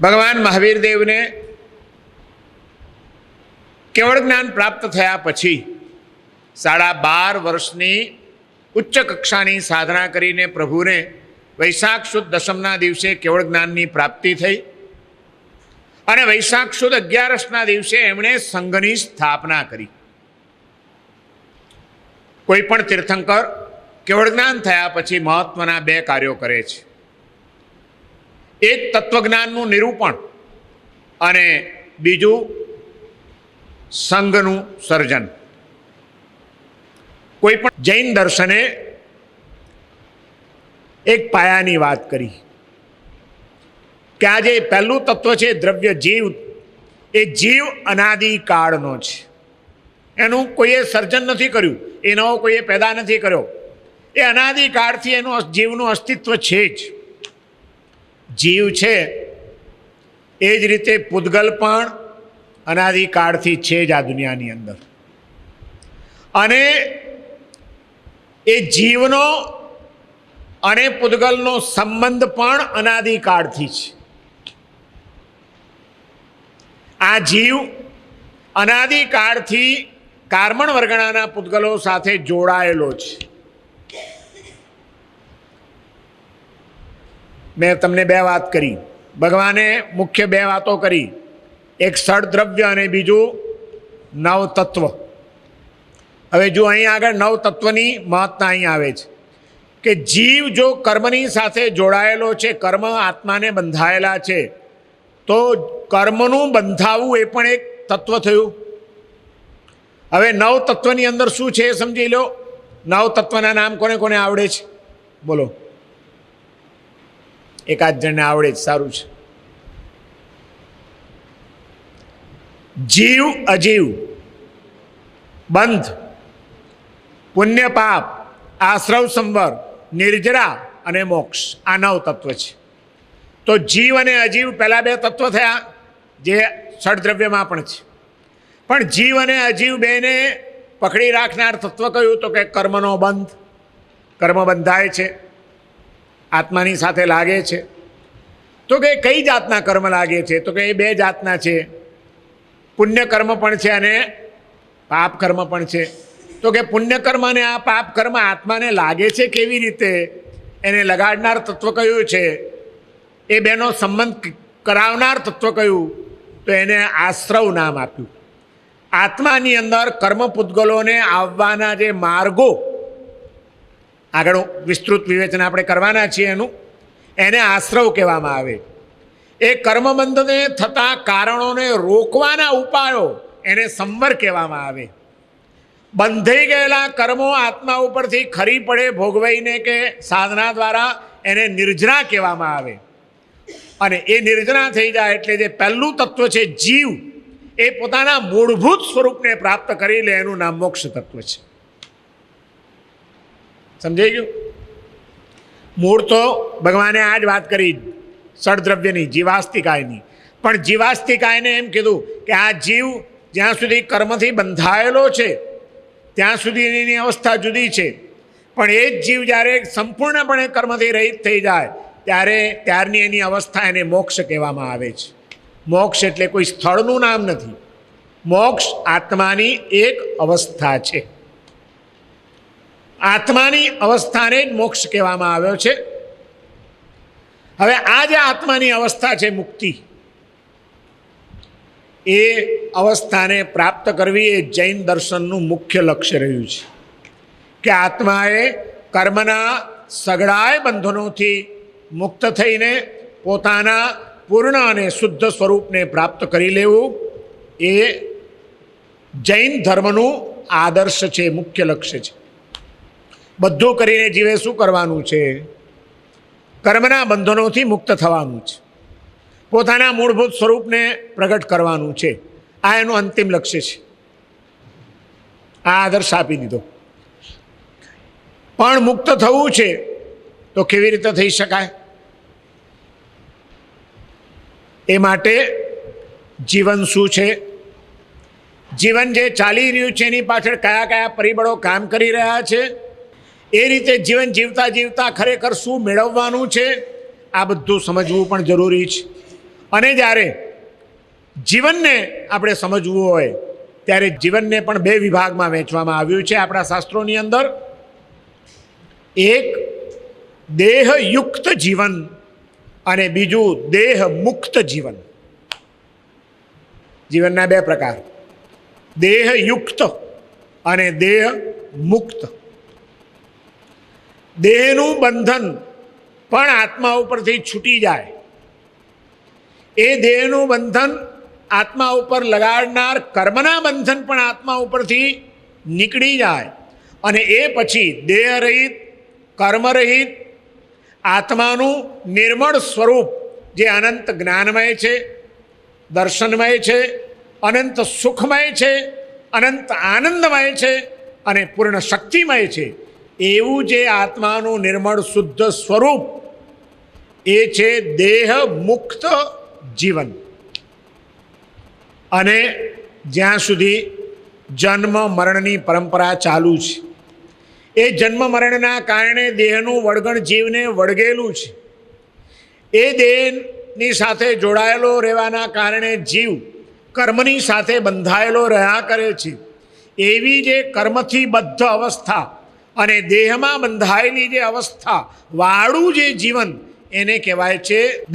ભગવાન મહાવીર દેવને કેવળ જ્ઞાન પ્રાપ્ત થયા પછી સાડા બાર વર્ષની ઉચ્ચ કક્ષાની સાધના કરીને પ્રભુને વૈશાખ સુદ દશમના દિવસે કેવળ જ્ઞાનની પ્રાપ્તિ થઈ અને વૈશાખ સુદ અગિયારસના દિવસે એમણે સંઘની સ્થાપના કરી. કોઈ પણ તીર્થંકર કેવળ જ્ઞાન થયા પછી મહત્વના બે કાર્યો કરે છે. એક તત્વજ્ઞાનનું નિરૂપણ. અને બીજું સંઘનું સર્જન. કોઈ પણ જૈન દર્શને એક પાયાની વાત કરી. કે આ જે પહેલું તત્વ છે દ્રવ્ય જીવ, એ જીવ અનાદિ કાળનો છે. એનું કોઈએ સર્જન નથી કર્યું, એનો કોઈએ પેદા નથી કર્યો. એ અનાદિ કાળથી એનું જીવનું અસ્તિત્વ છે જ. જીવ છે, એ જ રીતે પૂદગલ પણ અનાદિકાળથી છે જ આ દુનિયાની અંદર. અને એ જીવનો અને પૂદગલનો સંબંધ પણ અનાદિકાળથી છે. આ જીવ અનાદિકાળથી કાર્બન વર્ગણાના પૂદગલો સાથે જોડાયેલો છે. મેં તમને બે વાત કરી. ભગવાને મુખ્ય બે વાતો કરી. એક દ્રવ્ય અને બીજું નવતત્વ. હવે જો અહીં આગળ નવતત્વની મહત્તા અહીં આવે છે કે જીવ જો કર્મની સાથે જોડાયેલો છે, કર્મ આત્માને બંધાયેલા છે, તો કર્મનું બંધાવવું એ પણ એક તત્વ થયું. હવે નવ અંદર શું છે એ સમજી લો. નવ નામ કોને કોને આવડે છે? બોલો. એકાદ જણને આવડે જ સારું છે. જીવ અજીવ, બંધ પુણ્ય પાપ આશ્રવ સંવર, નિર્જરા અને મોક્ષ આ નવ તત્વ છે. તો જીવ અને અજીવ પહેલાં બે તત્વ થયા, જે ષડદ્રવ્યમાં પણ છે. પણ જીવ અને અજીવ બેને પકડી રાખનાર તત્વ કયું? તો કે કર્મનો બંધ. કર્મ બંધાય છે. આત્માની સાથે લાગે છે. તો કે કઈ જાતના કર્મ લાગે છે? તો કે એ બે જાતના છે. પુણ્ય કર્મ પણ છે અને પાપ કર્મ પણ છે. તો કે પુણ્ય કર્મ અને આ પાપ કર્મ આત્માને લાગે છે કેવી રીતે? એને લગાડનાર તત્વ કયું છે? એ બેનો સંબંધ કરાવનાર તત્વ કયું? તો એને આશ્રવ નામ આપ્યું. આત્માની અંદર કર્મ પૂતગલોને આવવાના જે માર્ગો આગળ વિસ્તૃત વિવેચન આપણે કરવાના છીએ એનું. એને આશ્રવ કહેવામાં આવે. એ કર્મબંધને થતા કારણોને રોકવાના ઉપાયો એને સંવર કહેવામાં આવે. બંધાઈ ગયેલા કર્મો આત્મા ઉપરથી ખરી પડે ભોગવાઈને કે સાધના દ્વારા એને નિર્જરા કહેવામાં આવે. અને એ નિર્જરા થઈ જાય એટલે જે પહેલું તત્વ છે જીવ, એ પોતાના મૂળભૂત સ્વરૂપને પ્રાપ્ત કરી લે એનું નામ મોક્ષ તત્વ છે. સમજાઈ ગયું? મૂળ તો ભગવાને આ જ વાત કરી સળદ્રવ્યની જીવાસ્તિકાયની. પણ જીવાસ્તિકાયને એમ કીધું કે આ જીવ જ્યાં સુધી કર્મથી બંધાયેલો છે, ત્યાં સુધી એની અવસ્થા જુદી છે. પણ એ જ જીવ જ્યારે સંપૂર્ણપણે કર્મથી રહિત થઈ જાય, ત્યારે ત્યારની એની અવસ્થા એને મોક્ષ કહેવામાં આવે છે. મોક્ષ એટલે કોઈ સ્થળનું નામ નથી. મોક્ષ આત્માની એક અવસ્થા છે. આત્માની અવસ્થાને જ મોક્ષ કહેવામાં આવ્યો છે. હવે આ જે આત્માની અવસ્થા છે મુક્તિ, એ અવસ્થાને પ્રાપ્ત કરવી એ જૈન દર્શનનું મુખ્ય લક્ષ્ય રહ્યું છે. કે આત્માએ કર્મના સગડાય બંધનોથી મુક્ત થઈને પોતાના પૂર્ણ અને શુદ્ધ સ્વરૂપને પ્રાપ્ત કરી લેવું, એ જૈન ધર્મનું આદર્શ છે, મુખ્ય લક્ષ્ય છે. બધું કરીને જીવે શું કરવાનું છે? કર્મના બંધનોથી મુક્ત થવાનું છે. પોતાના મૂળભૂત સ્વરૂપને પ્રગટ કરવાનું છે. આ એનું અંતિમ લક્ષ્ય છે. આ આદર્શ આપી દીધો. પણ મુક્ત થવું છે તો કેવી રીતે થઈ શકાય? એ માટે જીવન શું છે? જીવન જે ચાલી રહ્યું છે, એની પાછળ કયા કયા પરિબળો કામ કરી રહ્યા છે? એ રીતે જીવન જીવતા જીવતા ખરેખર શું મેળવવાનું છે? આ બધું સમજવું પણ જરૂરી છે. અને જ્યારે જીવનને આપણે સમજવું હોય, ત્યારે જીવનને પણ બે વિભાગમાં વહેંચવામાં આવ્યું છે આપણા શાસ્ત્રોની અંદર. એક, દેહયુક્ત જીવન અને બીજું દેહ મુક્ત જીવન. જીવનના બે પ્રકાર. દેહયુક્ત અને દેહ મુક્ત દેહનું બંધન પણ આત્મા ઉપરથી છૂટી જાય. એ દેહનું બંધન આત્મા ઉપર લગાડનાર કર્મના બંધન પણ આત્મા ઉપરથી નીકળી જાય. અને એ પછી દેહરહિત, કર્મરહિત, આત્માનું નિર્મળ સ્વરૂપ જે અનંત જ્ઞાનમય છે, દર્શનમય છે, અનંત સુખમય છે, અનંત આનંદમય છે અને પૂર્ણ શક્તિમય છે એવું જે આત્માનું નિર્મળ શુદ્ધ સ્વરૂપ, એ છે દેહ મુક્ત જીવન. અને જ્યાં સુધી જન્મ મરણની પરંપરા ચાલુ છે, એ જન્મ મરણના કારણે દેહનું વળગણ જીવને વળગેલું છે. એ દેહની સાથે જોડાયેલો રહેવાના કારણે જીવ કર્મની સાથે બંધાયેલો રહ્યા કરે છે. એવી જે કર્મથી બદ્ધ અવસ્થા અને દેહમાં બંધાયેલી જે અવસ્થા વાળું જે જીવન એને કહેવાય છે